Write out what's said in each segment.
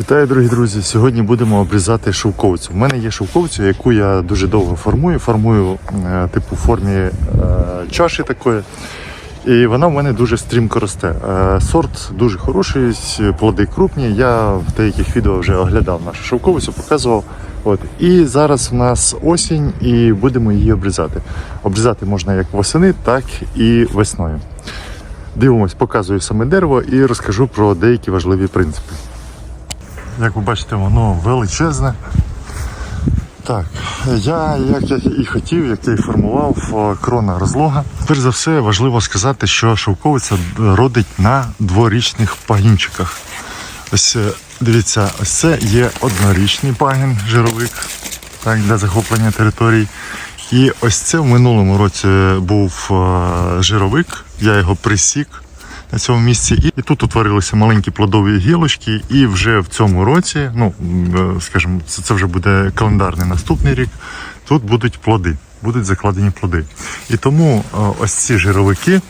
Вітаю, дорогі друзі! Сьогодні будемо обрізати шовковицю. У мене є шовковиця, яку я дуже довго формую. Формую е, типу формі е, чаші такої. І вона в мене дуже стрімко росте. Е, сорт дуже хороший, плоди крупні. Я в деяких відео вже оглядав нашу шовковицю, показував. От. І зараз у нас осінь і будемо її обрізати. Обрізати можна як восени, так і весною. Дивимось, показую саме дерево і розкажу про деякі важливі принципи. Як ви бачите, воно величезне. Так, я, як я і хотів, як я і формував, е, крона розлога. Перш за все, важливо сказати, що шовковиця родить на дворічних пагінчиках. Ось е, дивіться, ось це є однорічний пагін, жировик так, для захоплення територій. І ось це в минулому році був е, жировик, я його присік на цьому місці. І, тут утворилися маленькі плодові гілочки, і вже в цьому році, ну е, скажімо, це, вже буде календарний наступний рік. Тут будуть плоди, будуть закладені плоди. І тому е, ось ці жировики,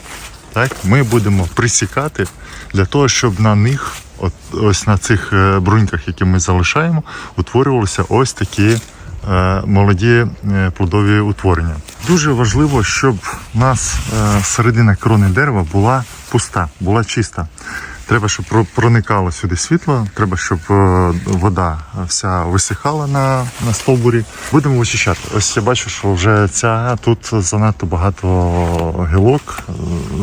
так, ми будемо присікати для того, щоб на них, от, ось на цих е, бруньках, які ми залишаємо, утворювалися ось такі молоді е, плодові утворення. Дуже важливо, щоб у нас е, середина крони дерева була пуста, була чиста. Треба, щоб проникало сюди світло, треба, щоб е, вода вся висихала на, на стовбурі. Будемо вичищати. Ось я бачу, що вже ця тут занадто багато гілок, е,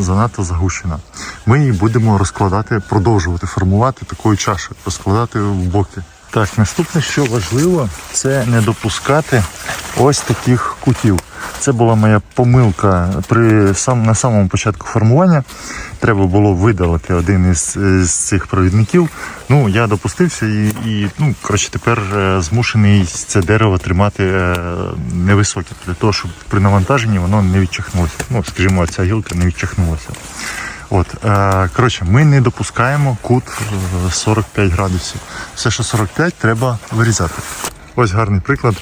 занадто загущена. Ми її будемо розкладати, продовжувати формувати такою чашею, розкладати в боки. Так, наступне, що важливо, це не допускати ось таких кутів. Це була моя помилка при сам на самому початку формування. Треба було видалити один із, із цих провідників. Ну я допустився і, і ну коротше тепер е, змушений це дерево тримати е, невисоке для того, щоб при навантаженні воно не відчахнулося. Ну скажімо, ця гілка не відчахнулася. От, е, коротше, ми не допускаємо кут е, 45 градусів. Все, що 45, треба вирізати. Ось гарний приклад.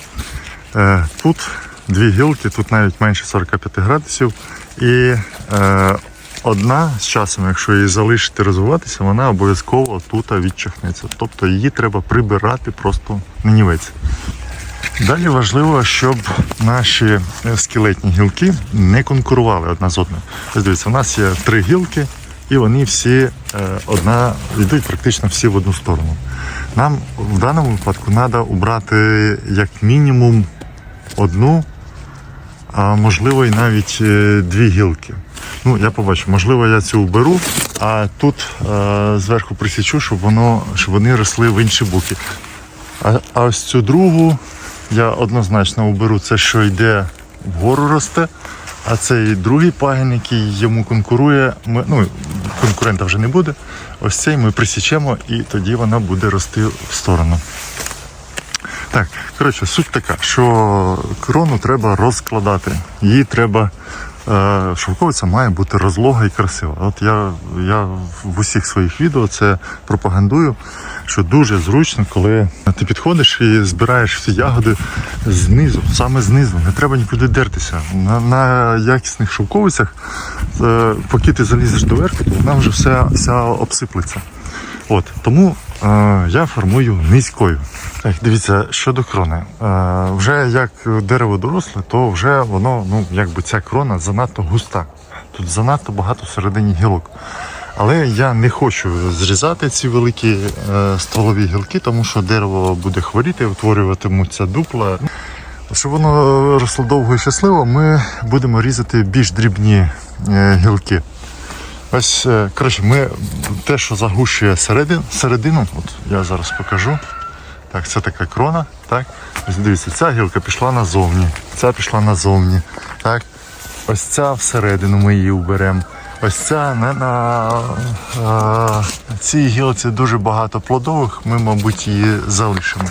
Е, тут дві гілки, тут навіть менше 45 градусів. І е, одна з часом, якщо її залишити розвиватися, вона обов'язково тут відчахнеться. Тобто її треба прибирати просто на нівець. Далі важливо, щоб наші скелетні гілки не конкурували одна з одною. Ось дивіться, у нас є три гілки, і вони всі е, одна йдуть практично всі в одну сторону. Нам в даному випадку треба убрати як мінімум одну, а можливо і навіть е, дві гілки. Ну, я побачу, можливо, я цю уберу, а тут е, зверху присічу, щоб воно щоб вони росли в інші боки. А, а ось цю другу я однозначно оберу це, що йде вгору росте. А цей другий пагін, який йому конкурує, ми, ну, конкурента вже не буде. Ось цей ми присічемо і тоді вона буде рости в сторону. Так, коротше, суть така, що крону треба розкладати. Її треба. Е, Шовковиця має бути розлога і красива. От я, я в усіх своїх відео це пропагандую, що дуже зручно, коли ти підходиш і збираєш всі ягоди знизу, саме знизу. Не треба нікуди дертися. На, на якісних шовковицях, е, поки ти залізеш до верху, вона вже вся, вся обсиплеться. От тому я формую низькою. Так, дивіться, щодо крони. Вже як дерево доросле, то вже воно, ну якби ця крона занадто густа. Тут занадто багато всередині гілок. Але я не хочу зрізати ці великі е, стволові гілки, тому що дерево буде хворіти, утворюватимуться дупла. Щоб воно росло довго і щасливо, ми будемо різати більш дрібні е, гілки. Ось, е, коротше, ми те, що загущує середину, середину, от я зараз покажу. Так, це така крона. Так. Ось дивіться, ця гілка пішла назовні, ця пішла назовні. Так. Ось ця всередину ми її уберемо. Ось ця на, на, а, цій гілці дуже багато плодових, ми, мабуть, її залишимо.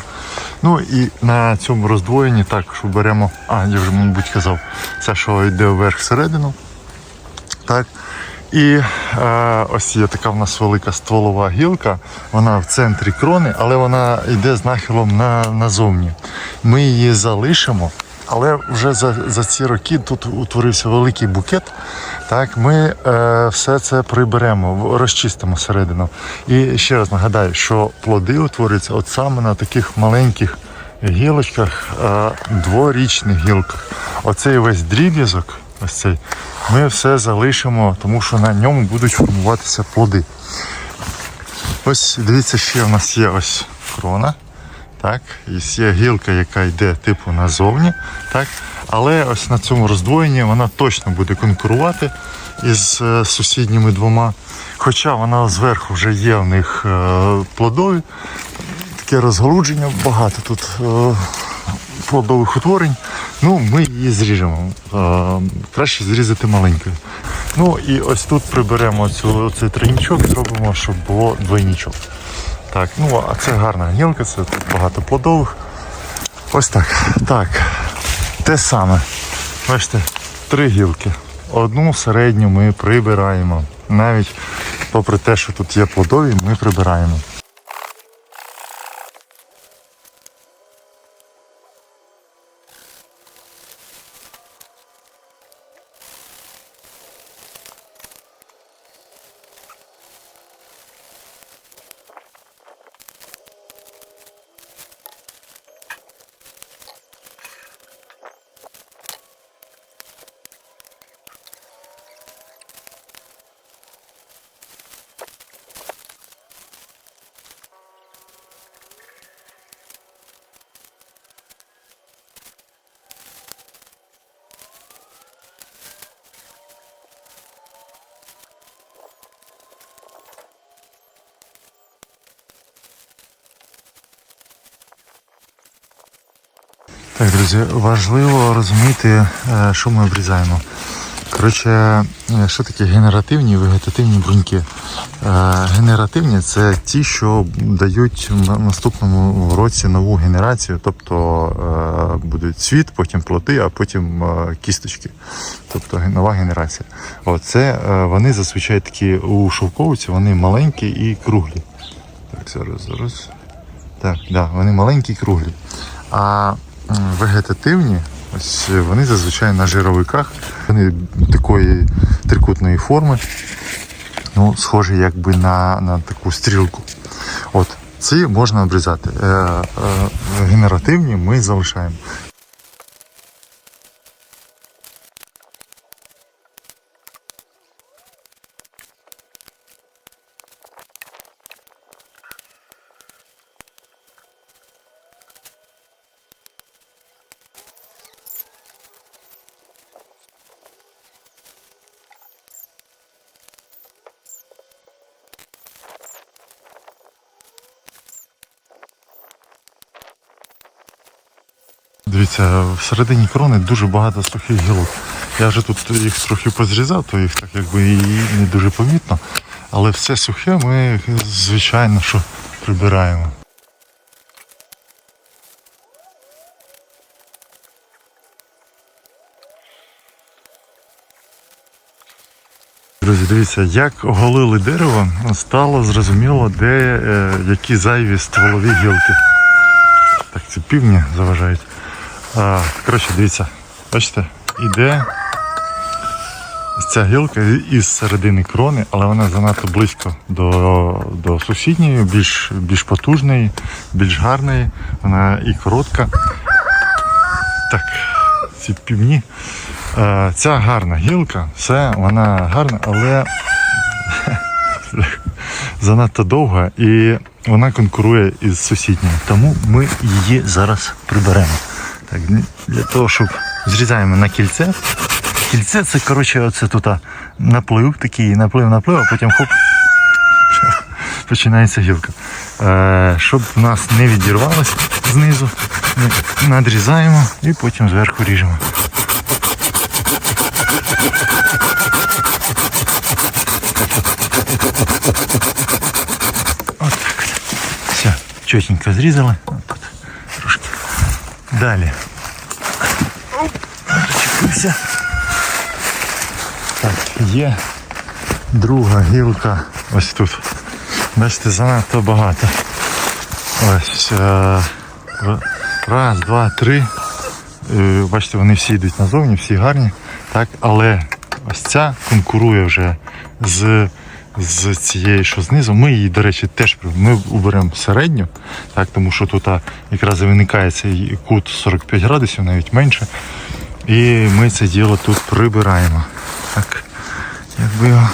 Ну і на цьому роздвоєнні також уберемо, а я вже, мабуть, казав, це, що йде вверх всередину. Так. І е, ось є така в нас велика стволова гілка, вона в центрі крони, але вона йде з нахилом на, назовні. Ми її залишимо але вже за, за ці роки тут утворився великий букет. Так, ми е, все це приберемо, розчистимо середину. І ще раз нагадаю, що плоди утворюються от саме на таких маленьких гілочках, е, дворічних гілках. Оцей весь дріб'язок, ось цей, ми все залишимо, тому що на ньому будуть формуватися плоди. Ось дивіться, ще в нас є ось крона. Так, і є гілка, яка йде типу назовні. Так, але ось на цьому роздвоєнні вона точно буде конкурувати із е, сусідніми двома. Хоча вона зверху вже є в них е, плодові, таке розголудження, багато тут е, плодових утворень. Ну, ми її зріжемо. Е, краще зрізати маленькою. Ну і ось тут приберемо цю, цей тройнічок, зробимо, щоб було двойнічок. Так, ну а це гарна гілка, це багато плодових. Ось так. Так. Те саме. Бачите, три гілки. Одну середню ми прибираємо. Навіть попри те, що тут є плодові, ми прибираємо. Так, друзі, важливо розуміти, е, що ми обрізаємо. Коротше, е, що таке генеративні і вегетативні бруньки? Е, Генеративні це ті, що дають в наступному році нову генерацію, тобто буде цвіт, потім плоти, а потім кісточки. Тобто нова генерація. Оце вони зазвичай такі у шовковиці, вони маленькі і круглі. Так, зараз, зараз. Так, да, вони маленькі і круглі. А вегетативні, ось е, вони зазвичай на жировиках, вони такої трикутної форми, ну, схожі якби на, на таку стрілку. От, ці можна обрізати. Е, е, генеративні ми залишаємо. Дивіться, всередині крони дуже багато сухих гілок. Я вже тут їх трохи позрізав, то їх так якби і не дуже помітно. Але все сухе ми, звичайно, що прибираємо. Друзі, дивіться, як оголили дерево, стало зрозуміло, де е, які зайві стволові гілки. Так, ці півні заважають. А, коротше, дивіться, бачите, іде ця гілка із середини крони, але вона занадто близько до, до сусідньої, більш, більш потужної, більш гарної. Вона і коротка. Так, ці півні. Е, Ця гарна гілка, все, вона гарна, але занадто довга і вона конкурує із сусідньою. Тому ми її зараз приберемо. Так, для того, щоб зрізаємо на кільце. Кільце це, коротше, оце тут наплив такий, наплив, наплив, а потім хоп. Починається гілка. Е, щоб в нас не відірвалося знизу, надрізаємо і потім зверху ріжемо. Все, чотенько зрізали. Далі. Зачепився. Так, є друга гілка ось тут. Бачите, занадто багато. Ось. е, Раз, два, три. Е, Бачите, вони всі йдуть назовні, всі гарні. Так, але ось ця конкурує вже з, з цією, що знизу. Ми її, до речі, теж ми уберемо середню, так, тому що тут якраз виникає цей кут 45 градусів, навіть менше. І ми це діло тут прибираємо. Так, якби його.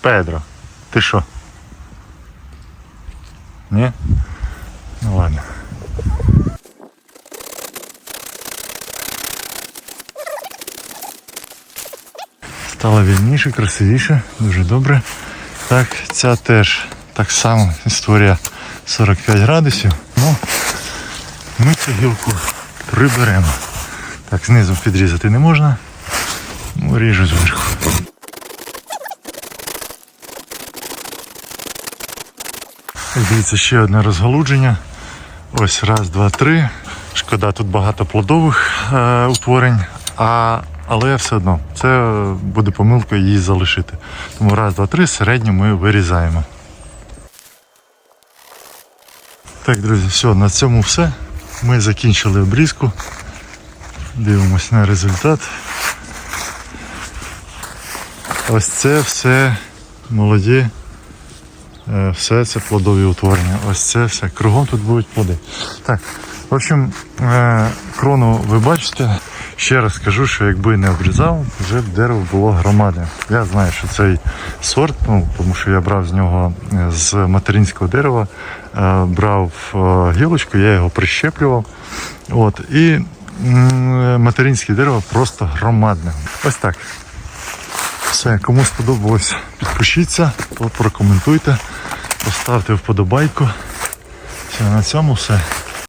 Педро, ти що? Ні? Ну ладно. Стало вільніше, красивіше, дуже добре. Так, ця теж так само історія 45 градусів. Ну, ми цю гілку приберемо. Так, знизу підрізати не можна. Ну, ріжу зверху. Дивіться, ще одне розгалудження. Ось раз, два, три. Шкода, тут багато плодових е, утворень, а, але все одно це буде помилкою її залишити. Тому раз, два, три, середню ми вирізаємо. Так, друзі, все, на цьому все. Ми закінчили обрізку. Дивимось на результат. Ось це все молоді Е, все це плодові утворення. Ось це все. Кругом тут будуть плоди. Так, в общем, е, крону ви бачите. Ще раз скажу, що якби не обрізав, вже б дерево було громадне. Я знаю, що цей сорт, ну, тому що я брав з нього е, з материнського дерева, е, брав е, гілочку, я його прищеплював. От, і материнське дерево просто громадне. Ось так. Все, кому сподобалось, підпишіться, прокоментуйте, поставте вподобайку. Все, на цьому все.